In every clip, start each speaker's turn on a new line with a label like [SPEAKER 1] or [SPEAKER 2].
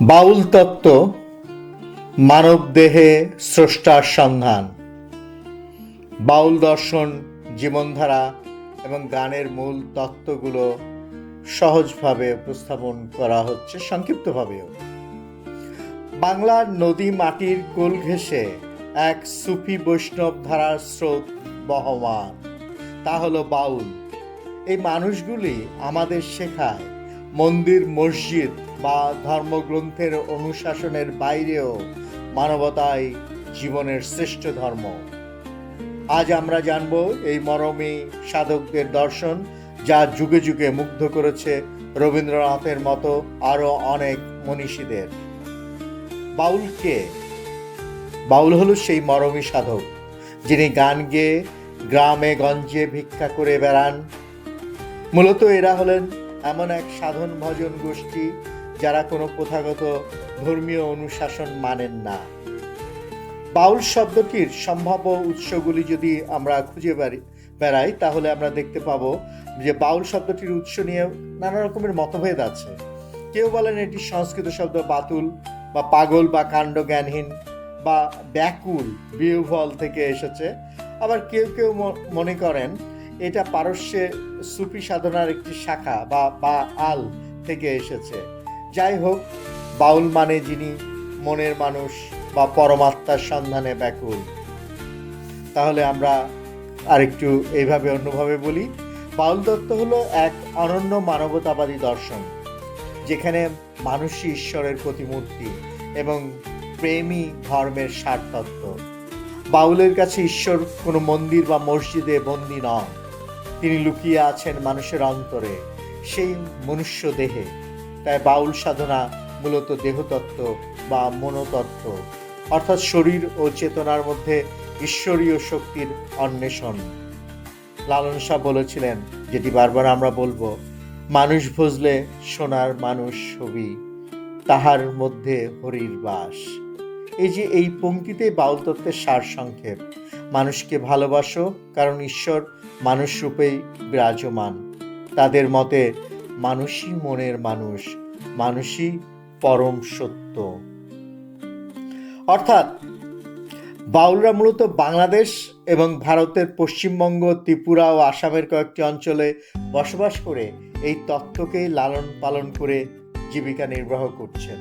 [SPEAKER 1] বাউল তত্ত্ব, মানব দেহে স্রষ্টার সন্ধান। বাউল দর্শন, জীবনধারা এবং গানের মূল তত্ত্বগুলো সহজভাবে উপস্থাপন করা হচ্ছে সংক্ষিপ্তভাবেও। বাংলার নদী মাটির কোল ঘেঁষে এক সুফি বৈষ্ণব ধারার স্রোত বহমান। তা হলো বাউল। এই মানুষগুলি আমাদের শেখায় মন্দির, মসজিদ বা ধর্মগ্রন্থের অনুশাসনের বাইরেও মানবতাই জীবনের শ্রেষ্ঠ ধর্ম। আজ আমরা জানব এই মরমী সাধকদের দর্শন, যা যুগে যুগে মুগ্ধ করেছে রবীন্দ্রনাথের মতো আরও অনেক মনীষীদের। বাউল কে? বাউল হল সেই মরমী সাধক, যিনি গান গেয়ে গ্রামে গঞ্জে ভিক্ষা করে বেড়ান। মূলত এরা হলেন এমন এক সাধন ভজন গোষ্ঠী যারা কোনো প্রথাগত ধর্মীয় অনুশাসন মানেন না। বাউল শব্দটির সম্ভাব্য উৎসগুলি যদি আমরা খুঁজে বেড়ি বেড়াই, তাহলে আমরা দেখতে পাবো যে বাউল শব্দটির উৎস নিয়ে নানা রকমের মতভেদ আছে। কেউ বলেন এটি সংস্কৃত শব্দ বাতুল বা পাগল বা কাণ্ড জ্ঞানহীন বা ব্যাকুল বিউভল থেকে এসেছে। আবার কেউ কেউ মনে করেন এটা পারস্যে সুফি সাধনার একটি শাখা বা বা আল থেকে এসেছে। যাই হোক, বাউল মানে যিনি মনের মানুষ বা পরমাত্মার সন্ধানে ব্যাকুল। তাহলে আমরা আরেকটু এইভাবে অন্যভাবে বলি, বাউল তত্ত্ব হলো এক অনন্য মানবতাবাদী দর্শন, যেখানে মানুষই ঈশ্বরের প্রতিমূর্তি এবং প্রেমই ধর্মের সার তত্ত্ব বাউলের কাছে ঈশ্বর কোনো মন্দির বা মসজিদে বন্দী নন। তিনি লুকিয়ে আছেন মানুষের অন্তরে, সেই মনুষ্য দেহে। তাই বাউল সাধনা মূলত দেহতত্ত্ব বা মনোতত্ত্ব, অর্থাৎ শরীর ও চেতনার মধ্যে ঈশ্বরীয় শক্তির অন্বেষণ। লালন শাহ বলেছিলেন, যেটি বারবার আমরা বলব, মানুষ ভজলে সোনার মানুষ ছবি, তাহার মধ্যে হরির বাস। এই যে এই পংক্তিতে বাউল তত্ত্বের সার সংক্ষেপ, মানুষকে ভালোবাসো কারণ ঈশ্বর মানুষ রূপেই বিরাজমান। তাদের মতে মানুষই মনের মানুষ, মানুষই পরম সত্য। অর্থাৎ বাউলরা মূলত বাংলাদেশ এবং ভারতের পশ্চিমবঙ্গ, ত্রিপুরা ও আসামের কয়েকটি অঞ্চলে বসবাস করে এই তত্ত্বকেই লালন পালন করে জীবিকা নির্বাহ করছেন।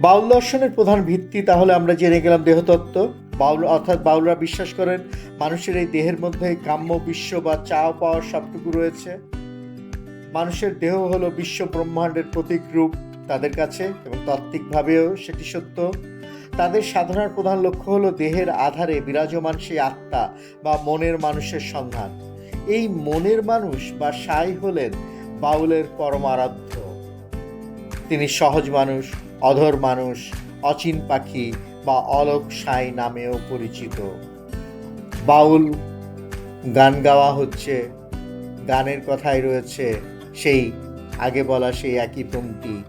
[SPEAKER 1] বাউল দর্শনের প্রধান ভিত্তি তাহলে আমরা জেনে গেলাম দেহতত্ত্ব। বাউল, অর্থাৎ বাউলরা বিশ্বাস করেন মানুষের এই দেহের মধ্যে কাম্য বিশ্ব বা চাও পাওয়ার সবটুকু রয়েছে। মানুষের দেহ হলো বিশ্ব ব্রহ্মাণ্ডের প্রতীক রূপ তাদের কাছে এবং তাত্ত্বিকভাবেও সেটি সত্য। তাদের সাধনার প্রধান লক্ষ্য হলো দেহের আধারে বিরাজমান সেই আত্মা বা মনের মানুষের সন্ধান। এই মনের মানুষ বা সাই হলেন বাউলের পরম পরমারাধ্য। তিনি সহজ মানুষ, অধর মানুষ, অচিন পাখি বা অলোক সাই নামেও পরিচিত। বাউল গান গাওয়া হচ্ছে, গানের কথাই রয়েছে, সেই আগে বলা সেই একই পঙ্ক্তি।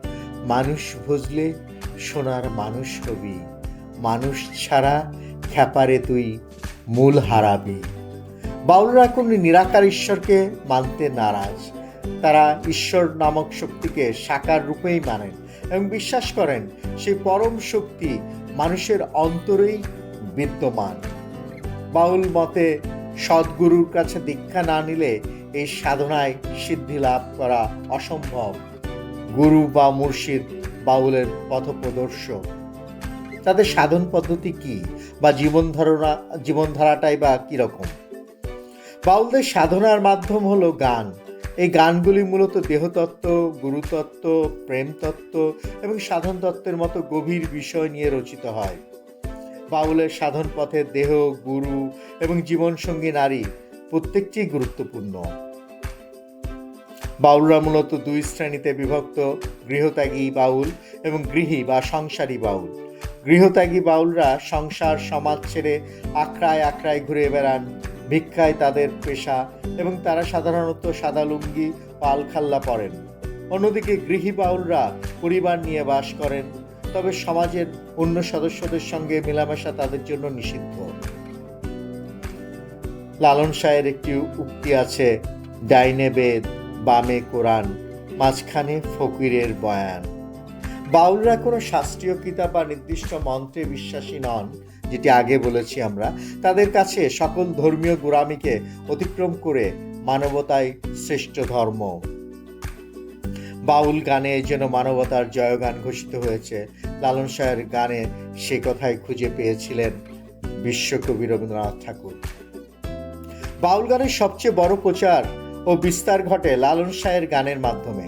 [SPEAKER 1] মানুষ ভজলে সোনার মানুষ হবি, মানুষ ছাড়া খ্যাপারে তুই মূল হারাবি। বাউলরা কোন নিরাকার ঈশ্বরকে মানতে নারাজ, তারা ঈশ্বর নামক শক্তিকে সাকার রূপেই মানেন। এবং বিশ্বাস করেন, সেই পরম শক্তি মানুষের অন্তরেই বিদ্যমান। বাউল মতে, সদ্গুরুর কাছে দীক্ষা না নিলে এই সাধনায় সিদ্ধি লাভ করা অসম্ভব। গুরু বা মুর্শিদ বাউলের পথপ্রদর্শক। তাদের সাধন পদ্ধতি কি বা জীবন ধারণা, জীবনধারাটাই বা কীরকম? বাউলদের সাধনার মাধ্যম হলো গান। এই গানগুলি মূলত দেহতত্ত্ব, গুরুতত্ত্ব, প্রেমতত্ত্ব এবং সাধন তত্ত্বের মতো গভীর বিষয় নিয়ে রচিত হয়। বাউলের সাধন পথে দেহ, গুরু এবং জীবনসঙ্গী নারী প্রত্যেকটি গুরুত্বপূর্ণ। বাউলরা মূলত দুই শ্রেণীতে বিভক্ত, গৃহত্যাগী বাউল এবং গৃহী বা সংসারী বাউল। গৃহত্যাগী বাউলরা সংসার, সমাজ ছেড়ে আখড়ায় আখড়ায় ঘুরে বেড়ান ভিক্ষায় তাদের পেশা এবং তারা সাধারণত সাদা লুঙ্গি, পাল খাল্লা পরেন। অন্যদিকে গৃহী বাউলরা পরিবার নিয়ে বাস করেন, তবে সমাজের অন্য সদস্যদের সঙ্গে মেলামেশা তাদের জন্য নিষিদ্ধ। লালন শাহের একটি উক্তি আছে, ডাইনে বেদ, বামে কোরআন, মাঝখানে ফকিরের বয়ান। বাউলরা কোনো শাস্ত্রীয় কিতাব বা নির্দিষ্ট মন্ত্রে বিশ্বাসী নন যেটি আগে বলেছি আমরা, তাদের কাছে সকল ধর্মীয় গোড়ামিকে অতিক্রম করে মানবতাই শ্রেষ্ঠ ধর্ম। বাউল গানে যেন মানবতার জয়গান ঘোষিত হয়েছে, লালন শাহের গানে সে কথাই খুঁজে পেয়েছিলেন বিশ্বকবি রবীন্দ্রনাথ ঠাকুর। বাউল গানের সবচেয়ে বড় প্রচার ও বিস্তার ঘটে লালন শাহের গানের মাধ্যমে।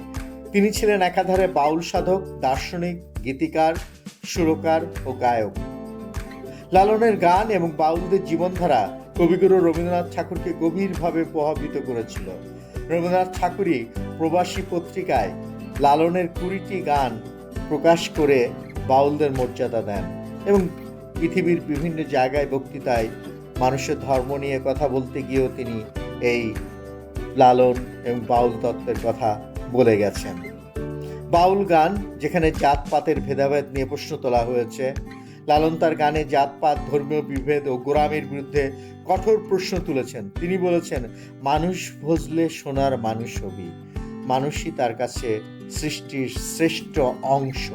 [SPEAKER 1] তিনি ছিলেন একাধারে বাউল সাধক, দার্শনিক, গীতিকার, সুরকার ও গায়ক। লালনের গান এবং বাউলদের জীবনধারা কবিগুরু রবীন্দ্রনাথ ঠাকুরকে গভীরভাবে প্রভাবিত করেছিল। রবীন্দ্রনাথ ঠাকুরই প্রবাসী পত্রিকায় লালনের কুড়িটি গান প্রকাশ করে বাউলদের মর্যাদা দেন এবং পৃথিবীর বিভিন্ন জায়গায় বক্তৃতায় মানুষের ধর্ম নিয়ে কথা বলতে গিয়েও তিনি এই লালন এবং বাউল তত্ত্বের কথা বলে গেছেন। বাউল গান, যেখানে জাতপাতের ভেদাভেদ নিয়ে প্রশ্ন তোলা হয়েছে লালন তার গানে জাতপাত, ধর্মীয় বিভেদ ও গোরামের বিরুদ্ধে কঠোর প্রশ্ন তুলেছেন। তিনি বলেছেন, মানুষ ভজলে সোনার মানুষ হবি। মানুষই তার কাছে সৃষ্টির শ্রেষ্ঠ অংশ।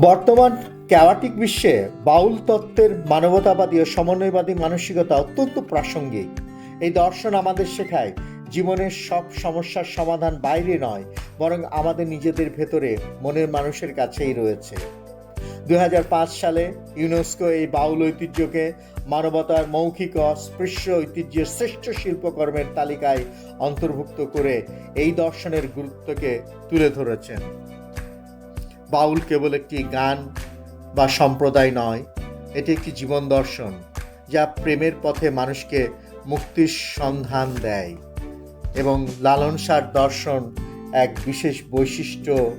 [SPEAKER 1] বর্তমান ক্যাওয়াটিক বিশ্বে বাউল তত্ত্বের মানবতাবাদী ও সমন্বয়বাদী মানসিকতা অত্যন্ত প্রাসঙ্গিক। এই দর্শন আমাদের শেখায় জীবনের সব সমস্যার সমাধান বাইরে নয়, বরং আমাদের নিজেদের ভেতরে মনের মানুষের কাছেই রয়েছে। দু হাজার পাঁচ সালে ইউনেস্কো এই বাউল ঐতিহ্যকে মানবতার মৌখিক ও স্পৃশ্য ঐতিহ্যের শ্রেষ্ঠ শিল্পকর্মের তালিকায় অন্তর্ভুক্ত করে এই দর্শনের গুরুত্বকে তুলে ধরেছেন। বাউল কেবল একটি গান বা সম্প্রদায় নয়, এটি একটি জীবন দর্শন, যা প্রেমের পথে মানুষকে মুক্তির সন্ধান দেয়। এবং লালন সার দর্শন এক বিশেষ বৈশিষ্ট্য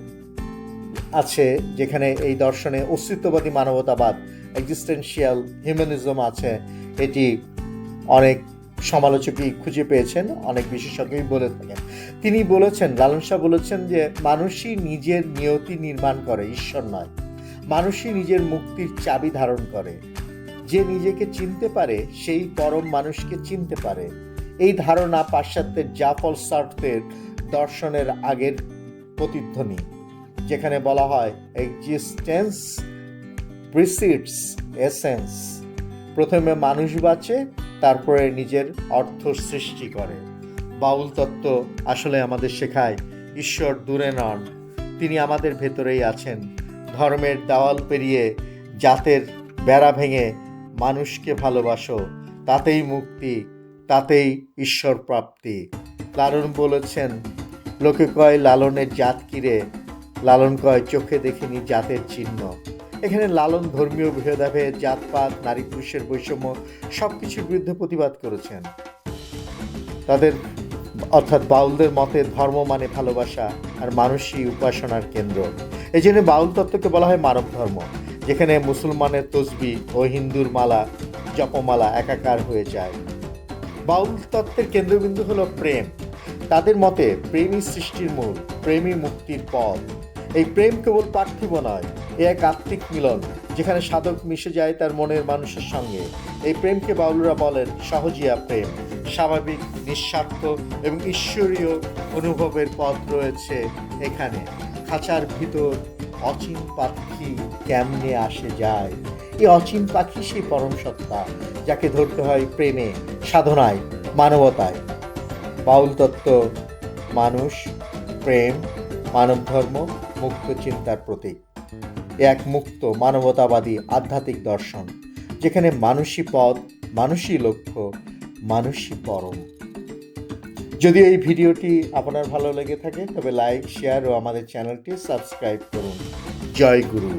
[SPEAKER 1] আছে যেখানে এই দর্শনে অস্তিত্ববাদী মানবতাবাদ এক্সিস্টেন্সিয়াল হিউম্যানিজম আছে। এটি অনেক সমালোচকই খুঁজে পেয়েছেন, অনেক বিশেষজ্ঞই বলে থাকেন। তিনি বলেছেন, লালন শাহ বলেছেন যে, মানুষই নিজের নিয়তি নির্মাণ করে, ঈশ্বর নয়। মানুষই নিজের মুক্তির চাবি ধারণ করে। যে নিজেকে চিনতে পারে, সেই পরম মানুষকে চিনতে পারে। এই ধারণা পাশ্চাত্যের জাফল সার্থের দর্শনের আগের প্রতিধ্বনি, যেখানে বলা হয় এক্সিস্টেন্স প্রিসিডস এসেন্স প্রথমে মানুষ বাঁচে, তারপরে নিজের অর্থ সৃষ্টি করে। বাউল তত্ত্ব আসলে আমাদের শেখায়, ঈশ্বর দূরে নন, তিনি আমাদের ভেতরেই আছেন। ধর্মের দেওয়াল পেরিয়ে জাতের বেড়া ভেঙে, মানুষকে ভালোবাসো, তাতেই মুক্তি তাতেই ঈশ্বর প্রাপ্তি। লালন বলেছেন, লোকে কয় লালনের জাত কিরে, লালন কয় চোখে দেখিনি জাতের চিহ্ন। এখানে লালন ধর্মীয় ভেদাভেদ, জাতপাত, নারী পুরুষের বৈষম্য সব কিছুর বিরুদ্ধে প্রতিবাদ করেছেন। তাদের, অর্থাৎ বাউলদের মতে ধর্ম মানে ভালোবাসা আর মানুষই উপাসনার কেন্দ্র। এই জন্য বাউল তত্ত্বকে বলা হয় মানব ধর্ম, যেখানে মুসলমানের তসবি ও হিন্দুর মালা, জপমালা একাকার হয়ে যায়। বাউল তত্ত্বের কেন্দ্রবিন্দু হলো প্রেম। তাদের মতে প্রেমই সৃষ্টির মূল প্রেমই মুক্তির পথ। এই প্রেম কেবল পার্থিব নয়, এ এক আত্মিক মিলন, যেখানে সাধক মিশে যায় তার মনের মানুষের সঙ্গে। এই প্রেমকে বাউলরা বলেন সহজিয়া প্রেম। স্বাভাবিক, নিঃস্বার্থ এবং ঈশ্বরীয় অনুভবের পথ রয়েছে এখানে। খাঁচার ভিতর অচিন পাখি কেমনে আসে যায়? এই অচিন পাখি সেই পরম সত্তা, যাকে ধরতে হয় প্রেমে, সাধনায়, মানবতায়। বাউল তত্ত্ব, মানুষ, প্রেম মানব ধর্ম মুক্ত চিন্তার প্রতীক। এক মুক্ত, মানবতাবাদী, আধ্যাত্মিক দর্শন, যেখানে মানুষই পথ, মানুষই লক্ষ্য, মানুষই পরম। যদি এই ভিডিওটি আপনার ভালো লেগে থাকে, তবে লাইক, শেয়ার ও আমাদের চ্যানেলটি সাবস্ক্রাইব করুন। জয় গুরু।